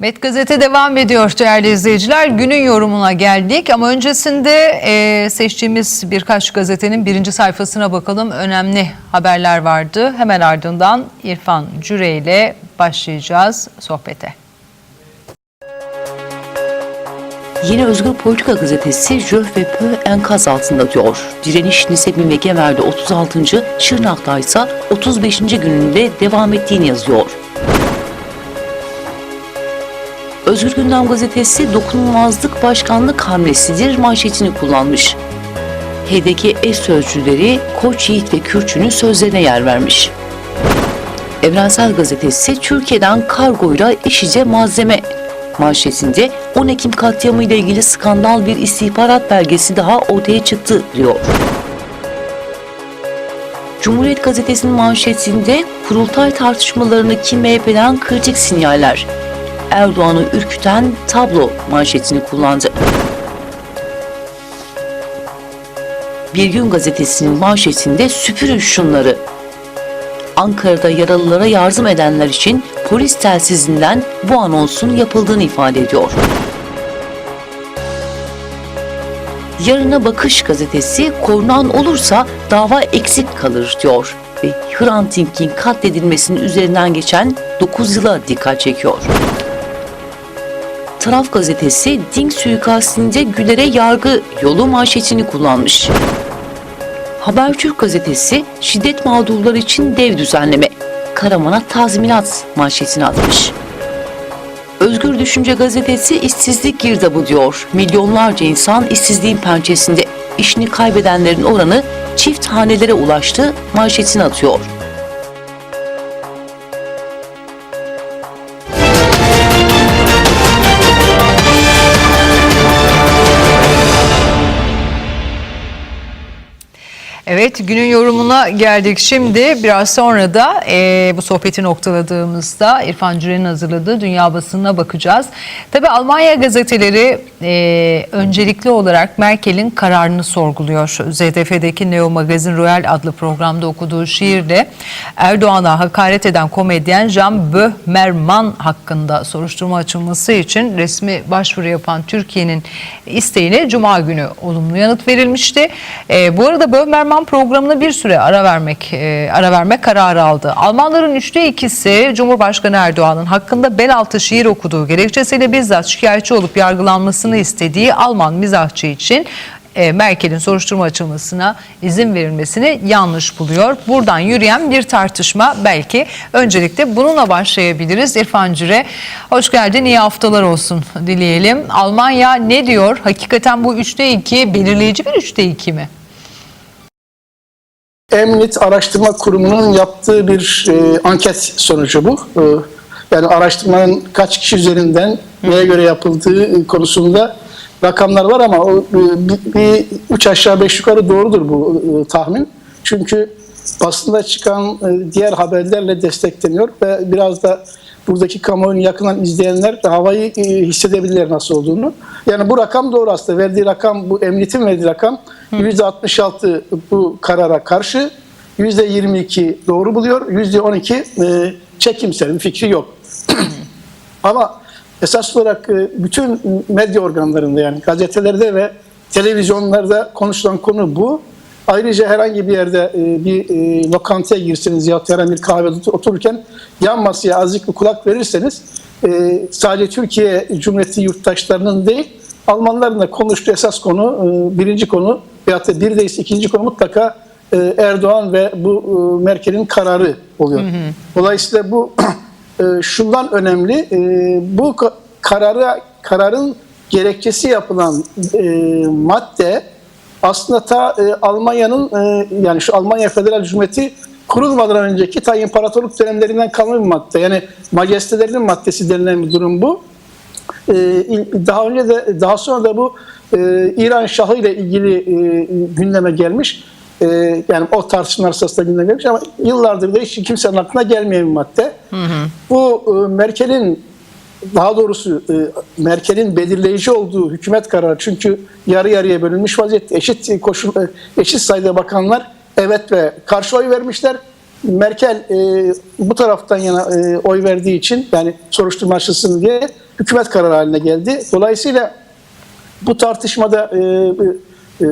Met Gazete devam ediyor değerli izleyiciler. Günün yorumuna geldik ama öncesinde e, seçtiğimiz birkaç gazetenin birinci sayfasına bakalım. Önemli haberler vardı. Hemen ardından İrfan Cüre ile başlayacağız sohbete. Yeni Özgür Politika gazetesi Jöh ve Pö enkaz altında diyor. Direniş Nisebin ve Gemer'de 36. Şırnak'ta ise 35. gününde devam ettiğini yazıyor. Özgür Gündem gazetesi dokunulmazlık başkanlık hamlesidir manşetini kullanmış. HDK eş sözcüleri Koç Yiğit ve Kürçü'nün sözlerine yer vermiş. Evrensel Gazetesi Türkiye'den kargoyla işice malzeme manşetinde 10 Ekim katliamı ile ilgili skandal bir istihbarat belgesi daha ortaya çıktı diyor. Cumhuriyet Gazetesi'nin manşetinde kurultay tartışmalarını kim MHP'den kritik sinyaller. Erdoğan'ı ürküten tablo manşetini kullandı. Bir Gün Gazetesi'nin manşetinde süpürün şunları Ankara'da yaralılara yardım edenler için polis telsizinden bu anonsun yapıldığını ifade ediyor. Yarına Bakış gazetesi korunan olursa dava eksik kalır diyor ve Hrant Dink'in katledilmesinin üzerinden geçen 9 yıla dikkat çekiyor. Taraf gazetesi Dink suikastinde Güler'e yargı yolu manşetini kullanmış. Habertürk gazetesi şiddet mağdurları için dev düzenleme, Karaman'a tazminat manşetini atmış. Özgür Düşünce gazetesi işsizlik girdabı diyor. Milyonlarca insan işsizliğin pençesinde. İşini kaybedenlerin oranı çift hanelere ulaştı manşetini atıyor. Evet günün yorumuna geldik şimdi. Biraz sonra da e, bu sohbeti noktaladığımızda İrfan Cüren'in hazırladığı dünya basınına bakacağız. Tabi Almanya gazeteleri e, öncelikli olarak Merkel'in kararını sorguluyor. ZDF'deki Neo Magazin Royal adlı programda okuduğu şiirde Erdoğan'a hakaret eden komedyen Jean Böhmermann hakkında soruşturma açılması için resmi başvuru yapan Türkiye'nin isteğine Cuma günü olumlu yanıt verilmişti. E, bu arada Böhmermann programına bir süre ara vermek e, ara vermek kararı aldı. Almanların üçte ikisi Cumhurbaşkanı Erdoğan'ın hakkında bel altı şiir okuduğu gerekçesiyle bizzat şikayetçi olup yargılanmasını istediği Alman mizahçı için e, Merkel'in soruşturma açılmasına izin verilmesini yanlış buluyor. Buradan yürüyen bir tartışma belki öncelikle bununla başlayabiliriz. İrfan Cüre hoş geldin iyi haftalar olsun dileyelim. Almanya ne diyor? Hakikaten bu 3'te 2 belirleyici bir 3'te 2 mi? Emniyet Araştırma Kurumu'nun yaptığı bir e, anket sonucu bu. E, yani araştırmanın kaç kişi üzerinden neye göre yapıldığı konusunda rakamlar var ama o, e, bir, bir üç aşağı beş yukarı doğrudur bu e, tahmin. Çünkü basında çıkan e, diğer haberlerle destekleniyor ve biraz da buradaki kamuoyunu yakından izleyenler de havayı e, hissedebilirler nasıl olduğunu. Yani bu rakam doğru aslında. Verdiği rakam, bu emniyetin verdiği rakam %66 bu karara karşı, %22 doğru buluyor, %12 e, çekimsel bir fikri yok. Ama esas olarak e, bütün medya organlarında yani gazetelerde ve televizyonlarda konuşulan konu bu. Ayrıca herhangi bir yerde e, bir e, lokantaya girseniz ya da herhangi bir kahvede otururken yan masaya azıcık bir kulak verirseniz sadece Türkiye Cumhuriyeti yurttaşlarının değil Almanların da konuştuğu esas konu e, birinci konu veyahut da bir de ikinci konu mutlaka e, Erdoğan ve bu e, Merkel'in kararı oluyor. Dolayısıyla bu şundan önemli. Bu ka- kararı kararın gerekçesi yapılan madde aslında ta Almanya'nın yani şu Almanya Federal Cumhuriyeti kurulmadan önceki ta imparatorluk dönemlerinden kalma bir madde. Yani majestelerinin maddesi denilen bir durum bu. E, il- daha önce de daha sonra da bu e, İran Şahı ile ilgili e, gündeme gelmiş. E, yani o tartışmalar sırasında gündeme gelmiş ama yıllardır da hiç kimsenin aklına gelmeyen bir madde. Bu e, Merkel'in daha doğrusu Merkel'in belirleyici olduğu hükümet kararı çünkü yarı yarıya bölünmüş vaziyette eşit koşul eşit sayıda bakanlar evet ve karşı oy vermişler. Merkel e, bu taraftan yana e, oy verdiği için yani soruşturma açılsın diye hükümet kararı haline geldi. Dolayısıyla bu tartışmada e, e, e,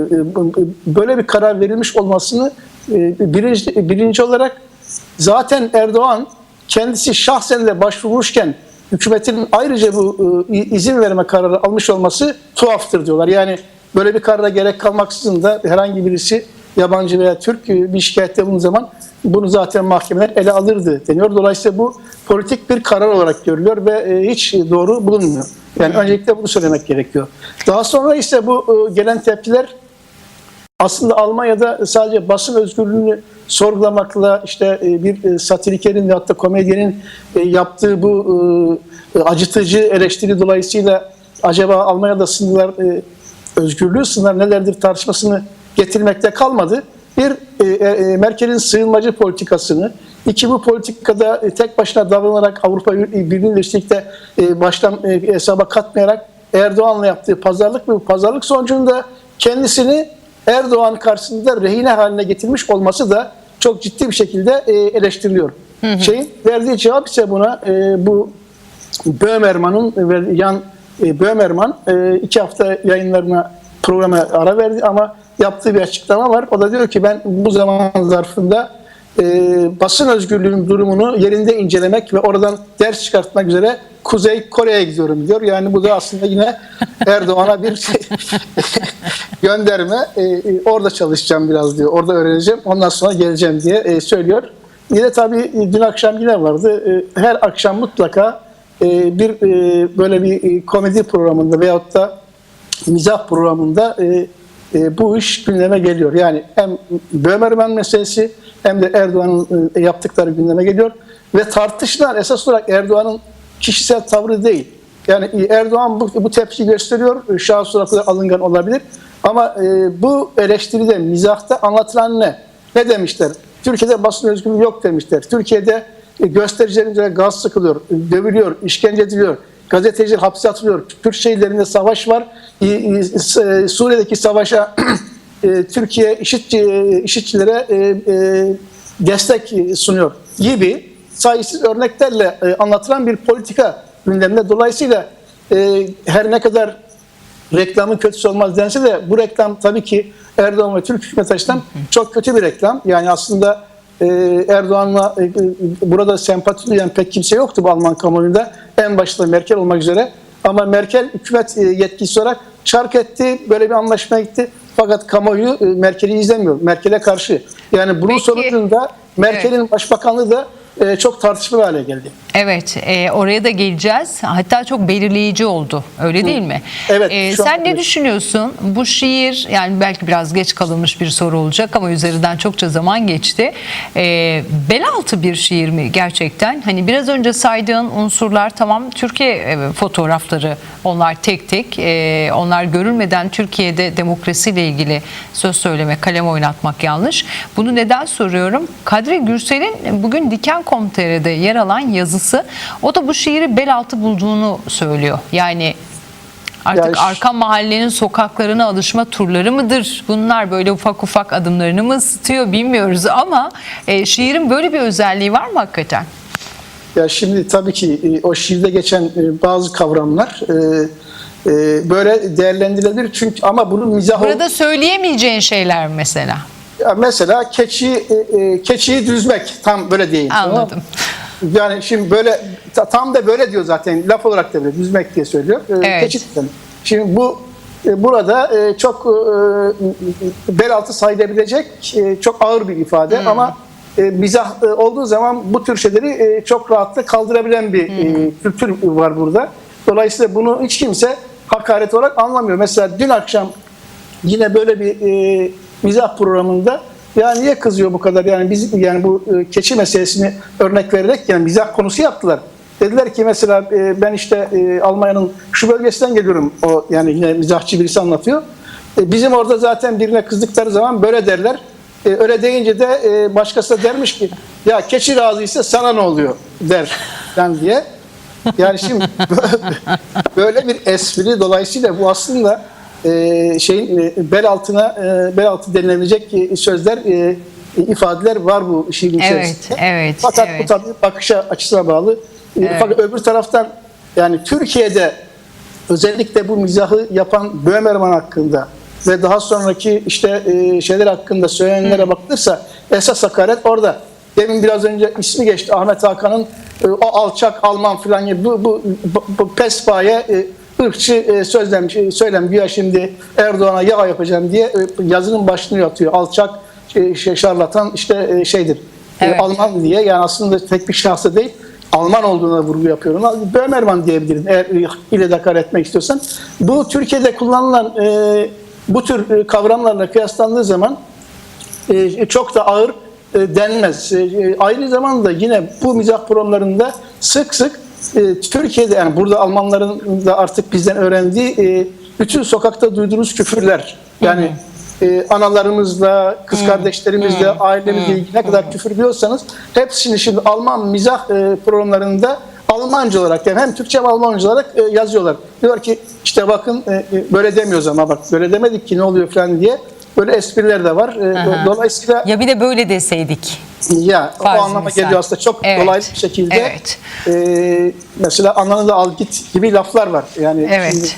böyle bir karar verilmiş olmasını e, birinci, birinci olarak zaten Erdoğan kendisi şahsen de başvurmuşken hükümetin ayrıca bu e, izin verme kararı almış olması tuhaftır diyorlar. Yani böyle bir karara gerek kalmaksızın da herhangi birisi yabancı veya Türk e, bir şikayette bulunduğu zaman bunu zaten mahkemeler ele alırdı deniyor. Dolayısıyla bu politik bir karar olarak görülüyor ve e, hiç doğru bulunmuyor. Yani öncelikle bunu söylemek gerekiyor. Daha sonra ise bu e, gelen tepkiler aslında Almanya'da sadece basın özgürlüğünü sorgulamakla işte e, bir satirikerin ve hatta komedyenin yaptığı bu acıtıcı eleştiri dolayısıyla acaba Almanya'da sınırlar özgürlüğü sınırlar nelerdir tartışmasını getirmekte kalmadı. Bir e, e, Merkel'in sığınmacı politikasını, iki bu politikada e, tek başına davranarak Avrupa Birliği'yle birlikte e, baştan e, hesaba katmayarak Erdoğan'la yaptığı pazarlık ve bu pazarlık sonucunda kendisini Erdoğan karşısında rehine haline getirmiş olması da çok ciddi bir şekilde e, eleştiriliyor. Şeyin verdiği cevap ise buna e, bu Böhmerman'ın Yan e, Böhmerman e, iki hafta yayınlarına programa ara verdi ama yaptığı bir açıklama var. O da diyor ki ben bu zaman zarfında e, basın özgürlüğünün durumunu yerinde incelemek ve oradan ders çıkartmak üzere Kuzey Kore'ye gidiyorum diyor. Yani bu da aslında yine Erdoğan'a bir şey gönderme. E, e, orada çalışacağım biraz diyor. Orada öğreneceğim. Ondan sonra geleceğim diye e, söylüyor. Yine tabii e, dün akşam yine vardı. E, her akşam mutlaka e, bir e, böyle bir e, komedi programında veyahut da mizah programında e, e, bu iş gündeme geliyor. Yani hem Böhmerman meselesi hem de Erdoğan'ın e, yaptıkları gündeme geliyor. Ve tartışılan esas olarak Erdoğan'ın kişisel tavrı değil. Yani Erdoğan bu, bu tepki gösteriyor. Şahıs olarak alıngan olabilir. Ama e, bu eleştiride, mizahta anlatılan ne? Ne demişler? Türkiye'de basın özgürlüğü yok demişler. Türkiye'de e, göstericilerin gaz sıkılıyor, dövülüyor, işkence ediliyor. Gazeteciler hapse atılıyor. Türk şehirlerinde savaş var. E, Suriye'deki savaşa e, Türkiye işitçi, e, işitçilere destek sunuyor gibi sayısız örneklerle anlatılan bir politika gündemde. Dolayısıyla her ne kadar reklamın kötüsü olmaz dense de bu reklam tabii ki Erdoğan ve Türk hükümeti açısından çok kötü bir reklam. Yani aslında Erdoğan'la burada sempati duyan pek kimse yoktu bu Alman kamuoyunda. En başta Merkel olmak üzere. Ama Merkel hükümet e, yetkisi olarak çark etti, böyle bir anlaşmaya gitti. Fakat kamuoyu e, Merkel'i izlemiyor. Merkel'e karşı. Yani bunun Peki. sonucunda Merkel'in başbakanlığı da e, çok tartışmalı hale geldi. Evet, e, oraya da geleceğiz. Hatta çok belirleyici oldu. Öyle değil mi? Evet, E, sen ne düşünüyorsun? Bu şiir yani belki biraz geç kalınmış bir soru olacak ama üzerinden çokça zaman geçti. E, bel altı bir şiir mi gerçekten? Hani biraz önce saydığın unsurlar tamam Türkiye e, fotoğrafları onlar tek tek e, onlar görülmeden Türkiye'de demokrasiyle ilgili söz söylemek, kalem oynatmak yanlış. Bunu neden soruyorum? Kadri Gürsel'in bugün Diken.com.tr'de yer alan yazısı o da bu şiiri bel altı bulduğunu söylüyor. Yani artık ş- arka mahallenin sokaklarına alışma turları mıdır? Bunlar böyle ufak ufak adımlarını mı ısıtıyor bilmiyoruz ama e, şiirin böyle bir özelliği var mı hakikaten? Ya şimdi tabii ki e, o şiirde geçen e, bazı kavramlar e, e, böyle değerlendirilebilir çünkü ama bunun mizah Burada söyleyemeyeceğin şeyler mesela. Ya mesela keçi e, e, keçiyi düzmek tam böyle değil. tamam mı? Anladım. Yani şimdi böyle ta- tam da böyle diyor zaten laf olarak da böyle düzmek diye söylüyor. E, Evet. Şimdi bu e, burada e, çok e, bel altı sayılabilecek çok ağır bir ifade Hmm. ama mizah olduğu zaman bu tür şeyleri çok rahatlıkla kaldırabilen bir Hmm. kültür var burada. Dolayısıyla bunu hiç kimse hakaret olarak anlamıyor. Mesela dün akşam yine böyle bir mizah programında ya niye kızıyor bu kadar yani biz yani bu e, keçi meselesini örnek vererek yani mizah konusu yaptılar. Dediler ki mesela e, ben işte e, Almanya'nın şu bölgesinden geliyorum o yani yine mizahçı birisi anlatıyor. Bizim orada zaten birine kızdıkları zaman böyle derler. Öyle deyince de başkası da dermiş ki ya keçi razıysa sana ne oluyor der yani diye. Yani şimdi böyle bir espri dolayısıyla bu aslında e, şeyin e, bel altına e, bel altı denilebilecek e, sözler e, ifadeler var bu işin Evet, içerisinde. evet, Fakat evet. bu tabii bakış açısına bağlı. E, Fakat öbür taraftan yani Türkiye'de özellikle bu mizahı yapan Böhmerman hakkında ve daha sonraki işte e, şeyler hakkında söylenenlere bakılırsa esas hakaret orada. Demin biraz önce ismi geçti Ahmet Hakan'ın e, o alçak Alman falan gibi bu, bu, bu, bu pespaye e, ırkçı e, sözlem, şey, söylem güya şimdi Erdoğan'a yağ yapacağım diye e, yazının başlığını atıyor. Alçak şey, şarlatan işte e, şeydir. E, Evet. Alman diye yani aslında tek bir şahsı değil Alman olduğuna vurgu yapıyorum. Böhmerman diyebilirim eğer ile dakar etmek istiyorsan. Bu Türkiye'de kullanılan e, bu tür e, kavramlarla kıyaslandığı zaman e, çok da ağır e, denmez. E, e, aynı zamanda yine bu mizah programlarında sık sık e, Türkiye'de yani burada Almanların da artık bizden öğrendiği e, bütün sokakta duyduğunuz küfürler. Yani e, analarımızla, kız kardeşlerimizle, ailemizle ilgili ne kadar küfür biliyorsanız hepsini şimdi Alman mizah e, programlarında Almanca olarak yani hem Türkçe hem Almanca olarak e, yazıyorlar. Diyorlar ki işte bakın e, e, böyle demiyoruz ama bak böyle demedik ki ne oluyor falan diye. Böyle espriler de var. E, Aha. Dolayısıyla Ya bir de böyle deseydik. ya o Farz anlama misal. geliyor aslında çok Evet. dolaylı bir şekilde. Evet. e, mesela ananı da al git gibi laflar var. Yani Evet. şimdi-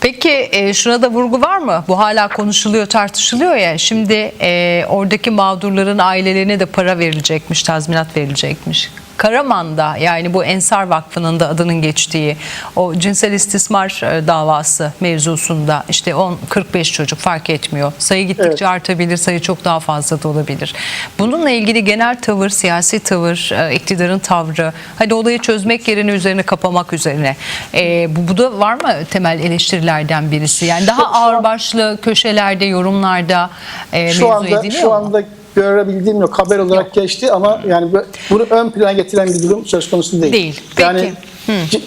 Peki e, şuna da vurgu var mı? Bu hala konuşuluyor, tartışılıyor ya. Şimdi e, oradaki mağdurların ailelerine de para verilecekmiş, tazminat verilecekmiş. Karaman'da yani bu Ensar Vakfı'nın da adının geçtiği o cinsel istismar e, davası mevzusunda işte 10 45 çocuk fark etmiyor. Sayı gittikçe Evet. artabilir, sayı çok daha fazla da olabilir. Bununla ilgili genel tavır, siyasi tavır, e, iktidarın tavrı, hadi olayı çözmek yerine üzerine kapamak üzerine. E, bu, bu da var mı temel eleştirilerden birisi? Yani daha ağırbaşlı köşelerde, yorumlarda e, şu mevzu anda ediliyor şu mu? Görebildiğim yok haber olarak geçti ama yani bu- bunu ön plana getiren bir durum söz konusu değil. Değil. Peki. Yani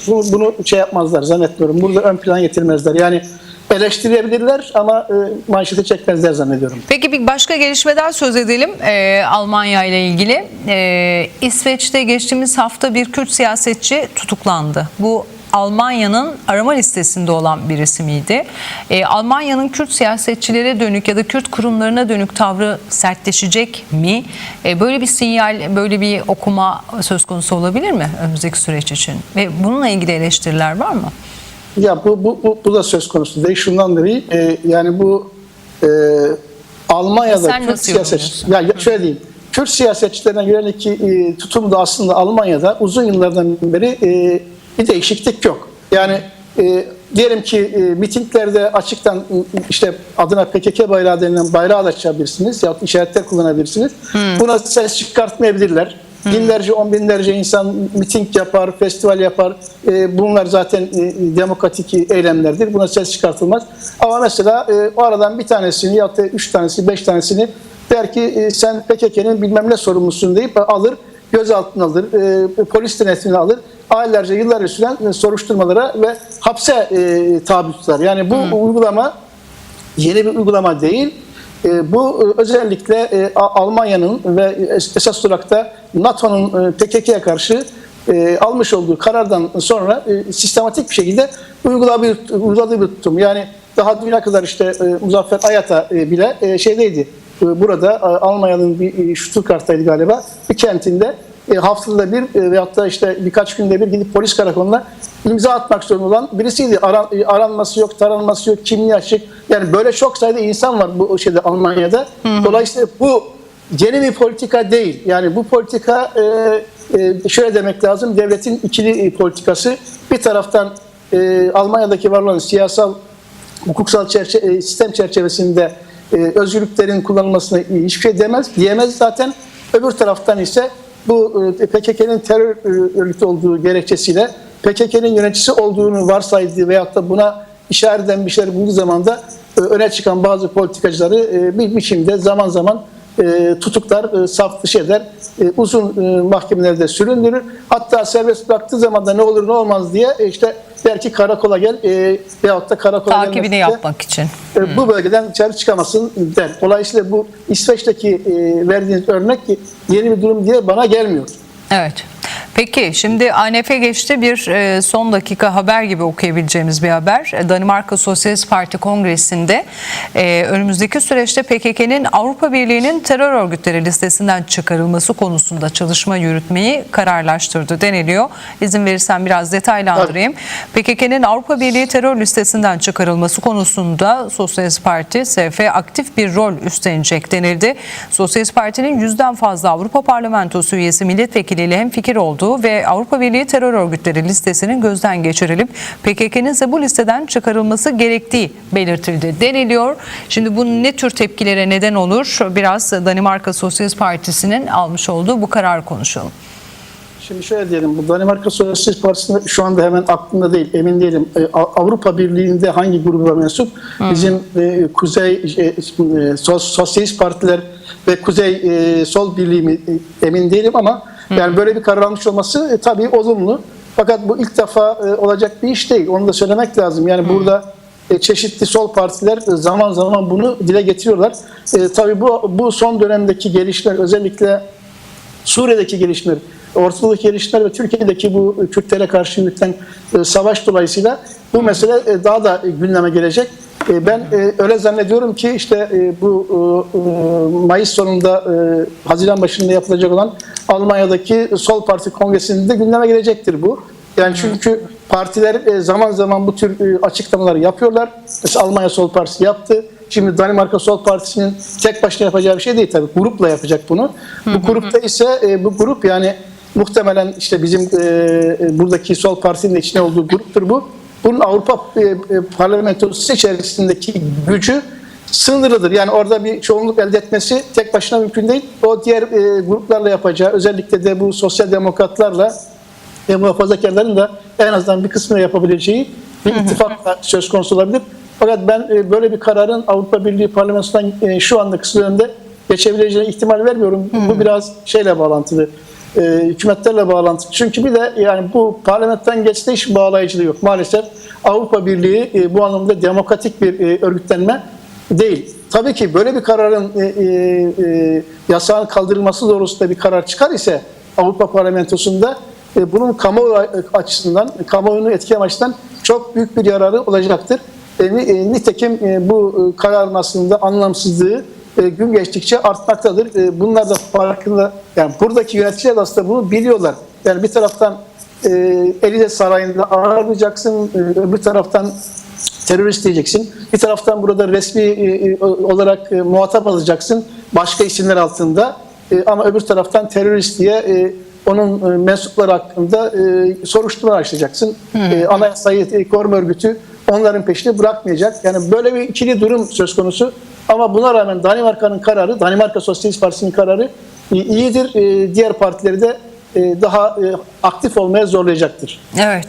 bunu, bunu şey yapmazlar zannetmiyorum. Burada ön plana getirmezler. Yani eleştirebilirler ama e, manşete çekmezler zannediyorum. Peki bir başka gelişmeden söz edelim e, Almanya ile ilgili. E, İsveç'te geçtiğimiz hafta bir Kürt siyasetçi tutuklandı. Bu Almanya'nın arama listesinde olan bir isimiydi. E, Almanya'nın Kürt siyasetçilere dönük ya da Kürt kurumlarına dönük tavrı sertleşecek mi? E, böyle bir sinyal, böyle bir okuma söz konusu olabilir mi önümüzdeki süreç için? Ve bununla ilgili eleştiriler var mı? Ya bu, bu, bu, bu da söz konusu değil. Şundan dolayı e, yani bu e, Almanya'da Sen Kürt nasıl siyaset yorumluyorsun? ya ya şöyle diyeyim. Kürt siyasetçilerine yönelik e, tutum da aslında Almanya'da uzun yıllardan beri e, bir değişiklik yok. Yani e, diyelim ki e, mitinglerde açıktan işte adına PKK bayrağı denilen bayrağı da açabilirsiniz ya işaretler kullanabilirsiniz. Buna ses çıkartmayabilirler. Binlerce, on binlerce insan miting yapar, festival yapar. E, bunlar zaten e, demokratik eylemlerdir. Buna ses çıkartılmaz. Ama mesela e, o aradan bir tanesini ya da üç tanesi, beş tanesini der ki e, sen PKK'nın bilmem ne sorumlusun deyip alır, gözaltına alır, e, polis denetimine alır. Aylarca, yıllarca süren e, soruşturmalara ve hapse e, tabi tutar. Yani bu uygulama yeni bir uygulama değil. E, bu e, özellikle e, Almanya'nın ve es- esas olarak da NATO'nun e, PKK'ya karşı e, almış olduğu karardan sonra e, sistematik bir şekilde uyguladığı bir, uyguladığı bir tutum. Yani daha düne kadar işte e, Muzaffer Ayata e, bile e, şeydeydi. E, burada e, Almanya'nın bir e, Stuttgart'taydı galiba. Bir kentinde haftada bir e, veyahut da işte birkaç günde bir gidip polis karakoluna imza atmak zorunda olan birisiydi. Aran, aranması yok, taranması yok, kimliği açık. Yani böyle çok sayıda insan var bu şeyde Almanya'da. Dolayısıyla bu yeni bir politika değil. Yani bu politika e, e, şöyle demek lazım. Devletin ikili politikası. Bir taraftan e, Almanya'daki var olan siyasal hukuksal çerçe- sistem çerçevesinde e, özgürlüklerin kullanılmasına hiçbir şey demez, diyemez zaten. Öbür taraftan ise bu e, PKK'nın terör e, örgütü olduğu gerekçesiyle PKK'nın yöneticisi olduğunu varsaydığı veyahut da buna işaret eden bir şeyler bulduğu zaman da e, öne çıkan bazı politikacıları e, bir biçimde zaman zaman e, tutuklar, e, saf dışı eder, e, uzun e, mahkemelerde süründürür. Hatta serbest bıraktığı zaman da ne olur ne olmaz diye e, işte der ki karakola gel e, veyahut da karakola Takibini gelmezse, yapmak için. e, bu bölgeden dışarı çıkamasın der. Dolayısıyla bu İsveç'teki e, verdiğiniz örnek yeni bir durum diye bana gelmiyor. Evet. Peki şimdi ANF geçti bir e, son dakika haber gibi okuyabileceğimiz bir haber. E, Danimarka Sosyalist Parti Kongresi'nde e, önümüzdeki süreçte PKK'nın Avrupa Birliği'nin terör örgütleri listesinden çıkarılması konusunda çalışma yürütmeyi kararlaştırdı deniliyor. İzin verirsen biraz detaylandırayım. PKK'nın Avrupa Birliği terör listesinden çıkarılması konusunda Sosyalist Parti SF aktif bir rol üstlenecek denildi. Sosyalist Parti'nin yüzden fazla Avrupa Parlamentosu üyesi milletvekiliyle hem fikir olduğu ve Avrupa Birliği terör örgütleri listesinin gözden geçirilip PKK'nın ise bu listeden çıkarılması gerektiği belirtildi deniliyor. Şimdi bu ne tür tepkilere neden olur? Biraz Danimarka Sosyalist Partisi'nin almış olduğu bu karar konuşalım. Şimdi şöyle diyelim, bu Danimarka Sosyalist Partisi'nde şu anda hemen aklımda değil, emin değilim. E, Avrupa Birliği'nde hangi gruba mensup? Bizim e, Kuzey e, e, Sos- Sosyalist Partiler ve Kuzey e, Sol Birliği mi e, emin değilim ama yani böyle bir karar almış olması e, tabii olumlu. Fakat bu ilk defa e, olacak bir iş değil. Onu da söylemek lazım. Yani burada e, çeşitli sol partiler e, zaman zaman bunu dile getiriyorlar. E, tabii bu bu son dönemdeki gelişmeler özellikle Suriye'deki gelişmeler, Ortadoğu'daki gelişmeler ve Türkiye'deki bu Kürtlere karşı yürütülen e, savaş dolayısıyla bu mesele e, daha da gündeme gelecek. E, Ben öyle zannediyorum ki işte bu Mayıs sonunda Haziran başında yapılacak olan Almanya'daki Sol Parti Kongresi'nde de gündeme gelecektir bu. Yani çünkü partiler zaman zaman bu tür açıklamaları yapıyorlar. Mesela Almanya Sol Partisi yaptı. Şimdi Danimarka Sol Partisi'nin tek başına yapacağı bir şey değil tabii. Grupla yapacak bunu. Bu grupta ise bu grup yani muhtemelen işte bizim e, e, buradaki Sol Partisi'nin içine olduğu gruptur bu. Bunun Avrupa e, parlamentosu içerisindeki gücü sınırlıdır. Yani orada bir çoğunluk elde etmesi tek başına mümkün değil. O diğer e, gruplarla yapacağı özellikle de bu sosyal demokratlarla ve muhafazakarların da en azından bir kısmını yapabileceği bir ittifak da söz konusu olabilir. Fakat ben e, böyle bir kararın Avrupa Birliği parlamentosundan e, şu anda kısa dönemde geçebileceğine ihtimal vermiyorum. Bu biraz şeyle bağlantılı. E, hükümetlerle bağlantılı. Çünkü bir de yani bu parlamentten geçte hiç bağlayıcılığı yok. Maalesef Avrupa Birliği e, bu anlamda demokratik bir e, örgütlenme değil. Tabii ki böyle bir kararın e, e, e, yasağın kaldırılması doğrultusunda bir karar çıkar ise Avrupa Parlamentosu'nda e, bunun kamuoyu açısından, kamuoyunu etki açısından çok büyük bir yararı olacaktır. E, e, nitekim e, bu e, kararın aslında anlamsızlığı e, gün geçtikçe artmaktadır. E, bunlar da farkında, yani buradaki yöneticiler aslında bunu biliyorlar. Yani bir taraftan e, Elize Sarayı'nda ağırlayacaksın, e, öbür taraftan terörist diyeceksin. Bir taraftan burada resmi e, e, olarak e, muhatap alacaksın başka isimler altında. E, ama öbür taraftan terörist diye e, onun e, mensupları hakkında e, soruşturma açacaksın. E, Anayasayı e, koruma örgütü onların peşini bırakmayacak. Yani böyle bir ikili durum söz konusu. Ama buna rağmen Danimarka'nın kararı, Danimarka Sosyalist Partisi'nin kararı e, iyidir. E, diğer partileri de daha e, aktif olmaya zorlayacaktır. Evet.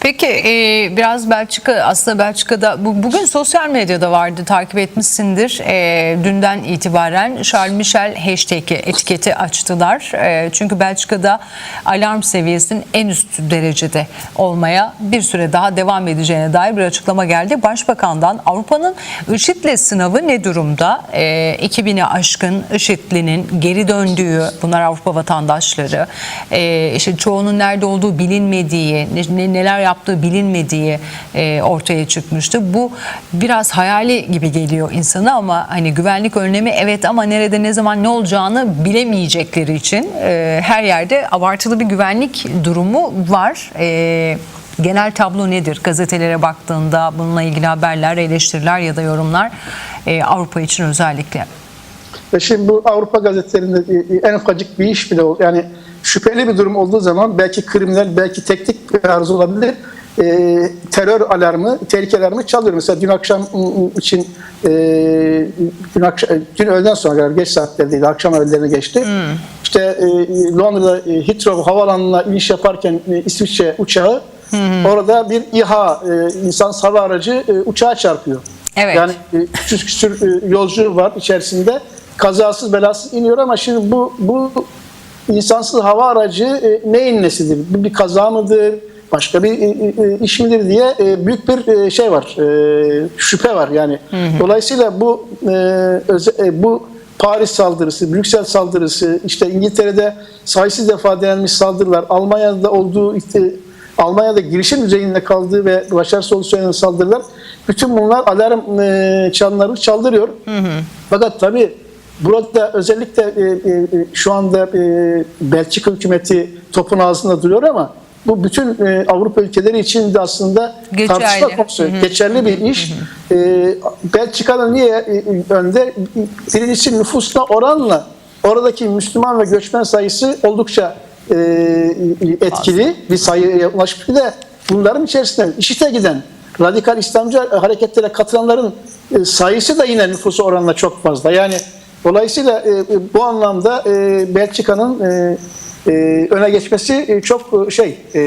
Peki e, biraz Belçika aslında Belçika'da bu, bugün sosyal medyada vardı takip etmişsindir. E, dünden itibaren Charles Michel hashtag'i etiketi açtılar. E, çünkü Belçika'da alarm seviyesinin en üst derecede olmaya bir süre daha devam edeceğine dair bir açıklama geldi. Başbakandan Avrupa'nın IŞİD'le sınavı ne durumda? E, 2000'i aşkın IŞİD'linin geri döndüğü bunlar Avrupa vatandaşları. E, işte çoğunun nerede olduğu bilinmediği, ne- ne- neler yaptığı bilinmediği e, ortaya çıkmıştı. Bu biraz hayali gibi geliyor insana ama hani güvenlik önlemi evet ama nerede ne zaman ne olacağını bilemeyecekleri için e, her yerde abartılı bir güvenlik durumu var. E, genel tablo nedir? Gazetelere baktığında bununla ilgili haberler, eleştiriler ya da yorumlar e, Avrupa için özellikle. Ve şimdi bu Avrupa gazetelerinde e, en ufacık bir iş bile ol- yani şüpheli bir durum olduğu zaman belki kriminal, belki teknik bir arıza olabilir. E, terör alarmı, tehlike alarmı çalıyor. Mesela dün akşam ı, ı, için e, dün, akşam, dün öğleden sonra kadar geç saatlerdeydi, akşam öğlelerine geçti. İşte e, Londra'da e, Heathrow havaalanına iniş yaparken e, İsviçre uçağı orada bir İHA, e, insan hava aracı e, uçağa çarpıyor. Evet. Yani e, küçük küçük e, yolcu var içerisinde. Kazasız belasız iniyor ama şimdi bu bu insansız hava aracı e, neyin nesidir? Bu bir kaza mıdır? Başka bir e, e, iş midir diye e, büyük bir e, şey var. e, şüphe var yani. Dolayısıyla bu e, öze- e, bu Paris saldırısı, Brüksel saldırısı, işte İngiltere'de sayısız defa denenmiş saldırılar, Almanya'da olduğu Almanya'da girişim düzeyinde kaldığı ve başarısız olduğu söylenen saldırılar bütün bunlar alarm e, çanları çaldırıyor. Fakat tabii burada özellikle e, e, e, şu anda e, Belçika hükümeti topun ağzında duruyor ama bu bütün e, Avrupa ülkeleri için de aslında Geçerli. tartışma konusu, geçerli bir iş. E, Belçika'da niye e, önde? Birincisi nüfusla oranla oradaki Müslüman ve göçmen sayısı oldukça e, etkili bir sayıya ulaşmış. Bir de bunların içerisinde işite giden radikal İslamcı hareketlere katılanların e, sayısı da yine nüfusu oranla çok fazla. Yani dolayısıyla e, e, bu anlamda e, Belçika'nın e, e, öne geçmesi e, çok e, şey e,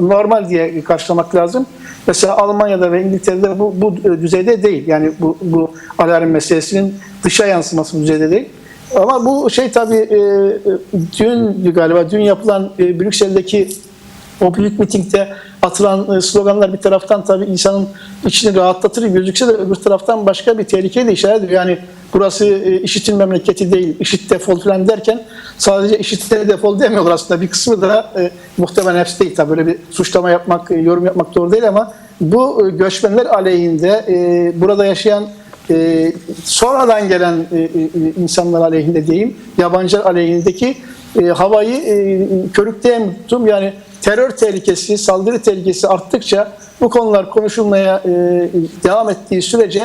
normal diye karşılamak lazım. Mesela Almanya'da ve İngiltere'de bu, bu e, düzeyde değil. Yani bu, bu alarm meselesinin dışa yansıması düzeyde değil. Ama bu şey tabii e, dün galiba dün yapılan e, Brüksel'deki o büyük mitingde atılan e, sloganlar bir taraftan tabii insanın içini rahatlatır gözükse de öbür taraftan başka bir tehlikeye de işaret ediyor. Yani burası e, IŞİD'in memleketi değil, IŞİD defol falan derken sadece IŞİD'e defol demiyorlar aslında. Bir kısmı da e, muhtemelen hepsi değil tabii böyle bir suçlama yapmak, e, yorum yapmak doğru değil ama bu göçmenler aleyhinde e, burada yaşayan e, sonradan gelen e, insanlar aleyhinde diyeyim, yabancılar aleyhindeki e, havayı e, körükleyen tutum yani terör tehlikesi, saldırı tehlikesi arttıkça bu konular konuşulmaya e, devam ettiği sürece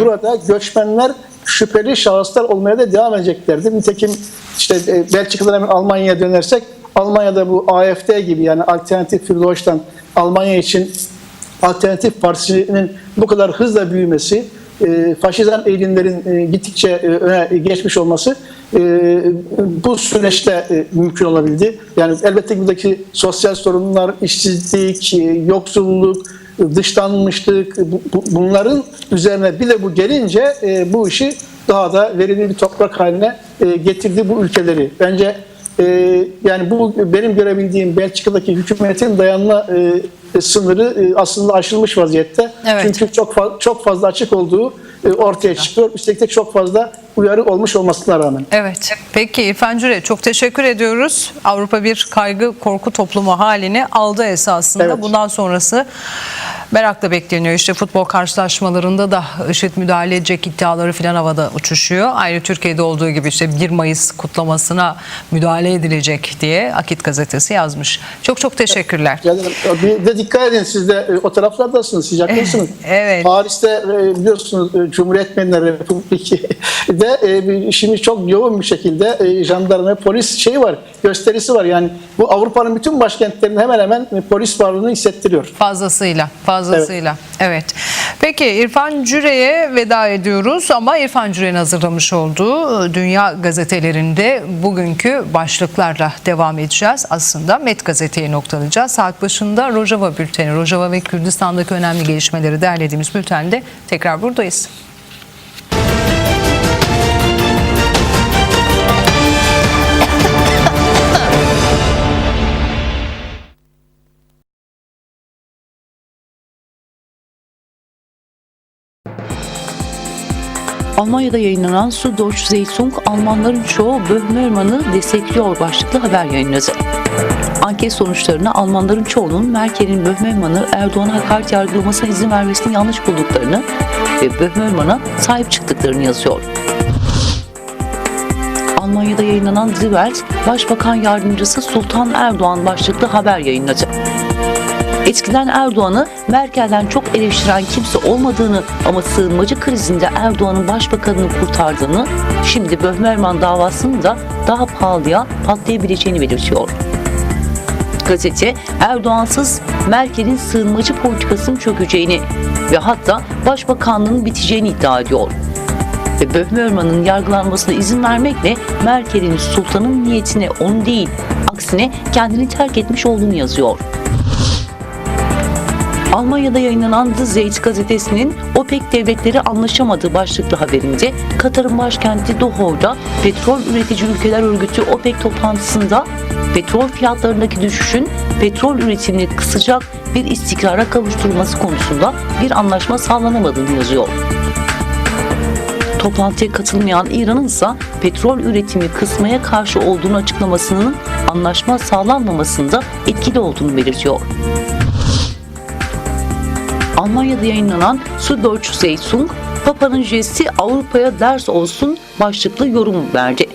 burada göçmenler şüpheli şahıslar olmaya da devam edeceklerdir. Nitekim işte e, Belçika'dan hemen Almanya'ya dönersek Almanya'da bu AFD gibi yani Alternatif für Deutschland Almanya için Alternatif Partisi'nin bu kadar hızla büyümesi, e, faşizan eğilimlerin e, gittikçe e, öne geçmiş olması e, bu süreçte e, mümkün olabildi. Yani elbette buradaki sosyal sorunlar, işsizlik, e, yoksulluk, e, dışlanmışlık bu- bu- bunların üzerine bir de bu gelince e, bu işi daha da verimli bir toprak haline e, getirdi bu ülkeleri. Bence e, yani bu benim görebildiğim Belçika'daki hükümetin dayanma e, sınırı e, aslında aşılmış vaziyette. Evet. Çünkü çok çok fazla açık olduğu e, ortaya çıkıyor. Üstelik de çok fazla uyarı olmuş olmasına rağmen. Evet. Peki İrfan Cüre çok teşekkür ediyoruz. Avrupa bir kaygı korku toplumu halini aldı esasında. Evet. Bundan sonrası merakla bekleniyor. İşte futbol karşılaşmalarında da IŞİD müdahale edecek iddiaları filan havada uçuşuyor. Aynı Türkiye'de olduğu gibi işte 1 Mayıs kutlamasına müdahale edilecek diye Akit gazetesi yazmış. Çok çok teşekkürler. Bir de dikkat edin siz de e, o taraflardasınız, sıcaklısınız. Evet. Paris'te e, biliyorsunuz e, Cumhuriyet Menleri Republiki de bir- şimdi çok yoğun bir şekilde jandarma, polis şeyi var, gösterisi var. Yani bu Avrupa'nın bütün başkentlerinde hemen hemen polis varlığını hissettiriyor. Fazlasıyla, fazlasıyla. Evet. Peki İrfan Cüre'ye veda ediyoruz ama İrfan Cüre'nin hazırlamış olduğu dünya gazetelerinde bugünkü başlıklarla devam edeceğiz. Aslında Met gazeteyi noktalayacağız. Saat başında Rojava bülteni, Rojava ve Kürdistan'daki önemli gelişmeleri derlediğimiz bültende tekrar buradayız. Almanya'da yayınlanan Süddeutsche Zeitung Almanların çoğu Böhmermann'ı destekliyor başlıklı haber yayınladı. Anket sonuçlarına Almanların çoğunun Merkel'in Böhmermann'ı Erdoğan'a hakaret yargılamasına izin vermesini yanlış bulduklarını ve Böhmermann'a sahip çıktıklarını yazıyor. Almanya'da yayınlanan Die Welt, Başbakan Yardımcısı Sultan Erdoğan başlıklı haber yayınladı. Eskiden Erdoğan'ı Merkel'den çok eleştiren kimse olmadığını ama sığınmacı krizinde Erdoğan'ın başbakanını kurtardığını, şimdi Böhmerman davasını da daha pahalıya patlayabileceğini belirtiyor. Gazete Erdoğansız Merkel'in sığınmacı politikasının çökeceğini ve hatta başbakanlığın biteceğini iddia ediyor. Ve Böhmerman'ın yargılanmasına izin vermekle Merkel'in sultanın niyetine onu değil, aksine kendini terk etmiş olduğunu yazıyor. Almanya'da yayınlanan The Zeit gazetesinin OPEC devletleri anlaşamadığı başlıklı haberinde Katar'ın başkenti Doha'da petrol üretici ülkeler örgütü OPEC toplantısında petrol fiyatlarındaki düşüşün petrol üretimini kısacak bir istikrara kavuşturulması konusunda bir anlaşma sağlanamadığını yazıyor. Toplantıya katılmayan İran'ın ise petrol üretimi kısmaya karşı olduğunu açıklamasının anlaşma sağlanmamasında etkili olduğunu belirtiyor. Almanya'da yayınlanan Süddeutsche Zeitung, Papa'nın jesti Avrupa'ya ders olsun başlıklı yorum verdi.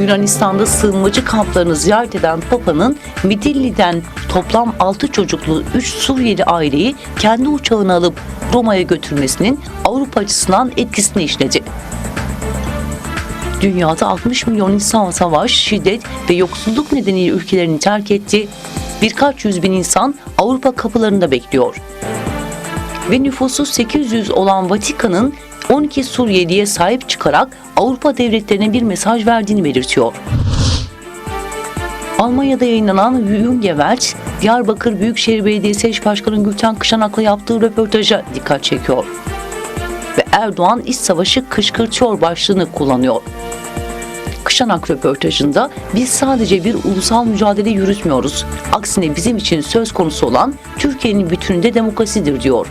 Yunanistan'da sığınmacı kamplarını ziyaret eden Papa'nın Midilli'den toplam 6 çocuklu 3 Suriyeli aileyi kendi uçağına alıp Roma'ya götürmesinin Avrupa açısından etkisini işledi. Dünyada 60 milyon insan savaş, şiddet ve yoksulluk nedeniyle ülkelerini terk etti. Birkaç yüz bin insan Avrupa kapılarında bekliyor. Ve nüfusu 800 olan Vatikan'ın 12 Suriyeli'ye sahip çıkarak Avrupa devletlerine bir mesaj verdiğini belirtiyor. Almanya'da yayınlanan Junge Welt, Diyarbakır Büyükşehir Belediyesi Eş Başkanı Gülten Kışanak'la yaptığı röportaja dikkat çekiyor. Ve Erdoğan iç savaşı kışkırtıyor başlığını kullanıyor. Kışanak röportajında biz sadece bir ulusal mücadele yürütmüyoruz. Aksine bizim için söz konusu olan Türkiye'nin bütününde demokrasidir diyor.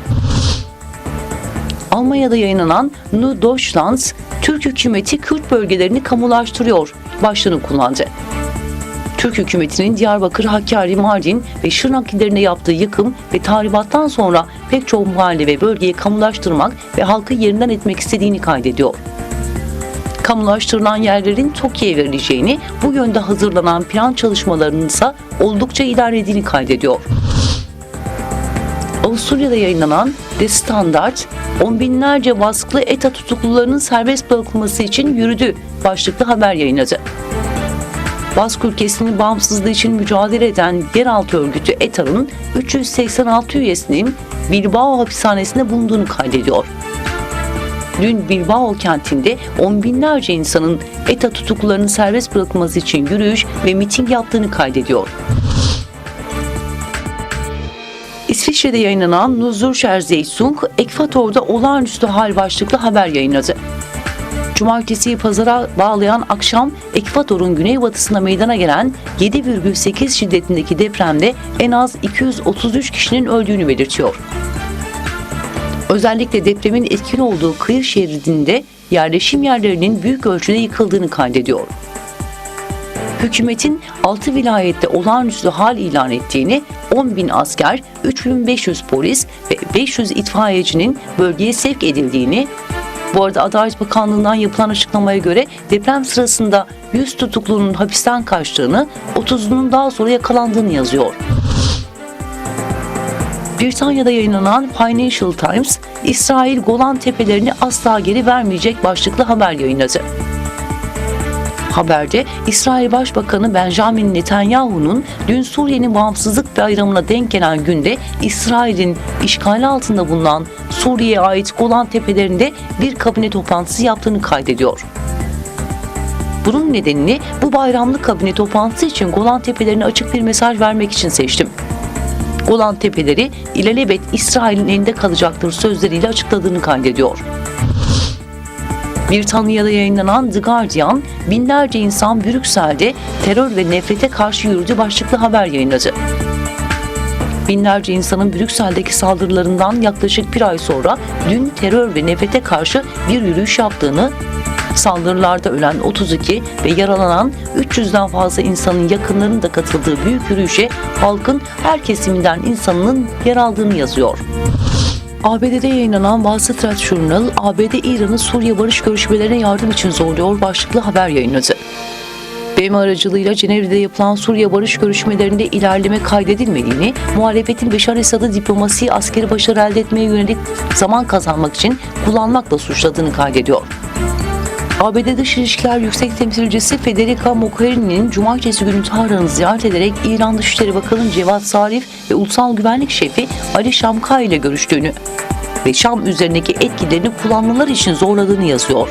Almanya'da yayınlanan Nu Deutschland, Türk hükümeti Kürt bölgelerini kamulaştırıyor başlığını kullandı. Türk hükümetinin Diyarbakır, Hakkari, Mardin ve Şırnak illerinde yaptığı yıkım ve tahribattan sonra pek çok mahalle ve bölgeyi kamulaştırmak ve halkı yerinden etmek istediğini kaydediyor. Kamulaştırılan yerlerin TOKİ'ye verileceğini, bu yönde hazırlanan plan çalışmalarının ise oldukça ilerlediğini kaydediyor. Avusturya'da yayınlanan The Standard, on binlerce baskılı ETA tutuklularının serbest bırakılması için yürüdü başlıklı haber yayınladı. Bask ülkesinin bağımsızlığı için mücadele eden yeraltı örgütü ETA'nın 386 üyesinin Bilbao hapishanesinde bulunduğunu kaydediyor. Dün Bilbao kentinde on binlerce insanın ETA tutuklularının serbest bırakılması için yürüyüş ve miting yaptığını kaydediyor. İsviçre'de yayınlanan Nuzur Zeitung, Ekvator'da olağanüstü hal başlıklı haber yayınladı. Cumartesiyi pazara bağlayan akşam Ekvator'un güneybatısında meydana gelen 7,8 şiddetindeki depremde en az 233 kişinin öldüğünü belirtiyor. Özellikle depremin etkin olduğu kıyı şeridinde yerleşim yerlerinin büyük ölçüde yıkıldığını kaydediyor. Hükümetin 6 vilayette olağanüstü hal ilan ettiğini, 10 bin asker, 3500 polis ve 500 itfaiyecinin bölgeye sevk edildiğini, bu arada Adalet Bakanlığı'ndan yapılan açıklamaya göre deprem sırasında 100 tutuklunun hapisten kaçtığını, 30'unun daha sonra yakalandığını yazıyor. Britanya'da yayınlanan Financial Times, İsrail Golan Tepelerini asla geri vermeyecek başlıklı haber yayınladı. Haberde İsrail Başbakanı Benjamin Netanyahu'nun dün Suriye'nin bağımsızlık bayramına denk gelen günde İsrail'in işgali altında bulunan Suriye'ye ait Golan Tepelerinde bir kabine toplantısı yaptığını kaydediyor. Bunun nedenini bu bayramlık kabine toplantısı için Golan Tepelerine açık bir mesaj vermek için seçtim. Golan Tepeleri ilelebet İsrail'in elinde kalacaktır sözleriyle açıkladığını kaydediyor. Britanya'da yayınlanan The Guardian, binlerce insan Brüksel'de terör ve nefrete karşı yürüdü başlıklı haber yayınladı. Binlerce insanın Brüksel'deki saldırılarından yaklaşık bir ay sonra dün terör ve nefrete karşı bir yürüyüş yaptığını, saldırılarda ölen 32 ve yaralanan 300'den fazla insanın yakınlarının da katıldığı büyük yürüyüşe halkın her kesiminden insanının yer aldığını yazıyor. ABD'de yayınlanan Wall Street Journal, ABD İran'ı Suriye barış görüşmelerine yardım için zorluyor başlıklı haber yayınladı. BM aracılığıyla Cenevre'de yapılan Suriye barış görüşmelerinde ilerleme kaydedilmediğini, muhalefetin Beşar Esad'ı diplomasi askeri başarı elde etmeye yönelik zaman kazanmak için kullanmakla suçladığını kaydediyor. ABD Dış İlişkiler Yüksek Temsilcisi Federica Mogherini'nin cumartesi günü Tahran'ı ziyaret ederek İran Dışişleri Bakanı Cevat Zarif ve Ulusal Güvenlik Şefi Ali Şamkay ile görüştüğünü ve Şam üzerindeki etkilerini kullanmaları için zorladığını yazıyor.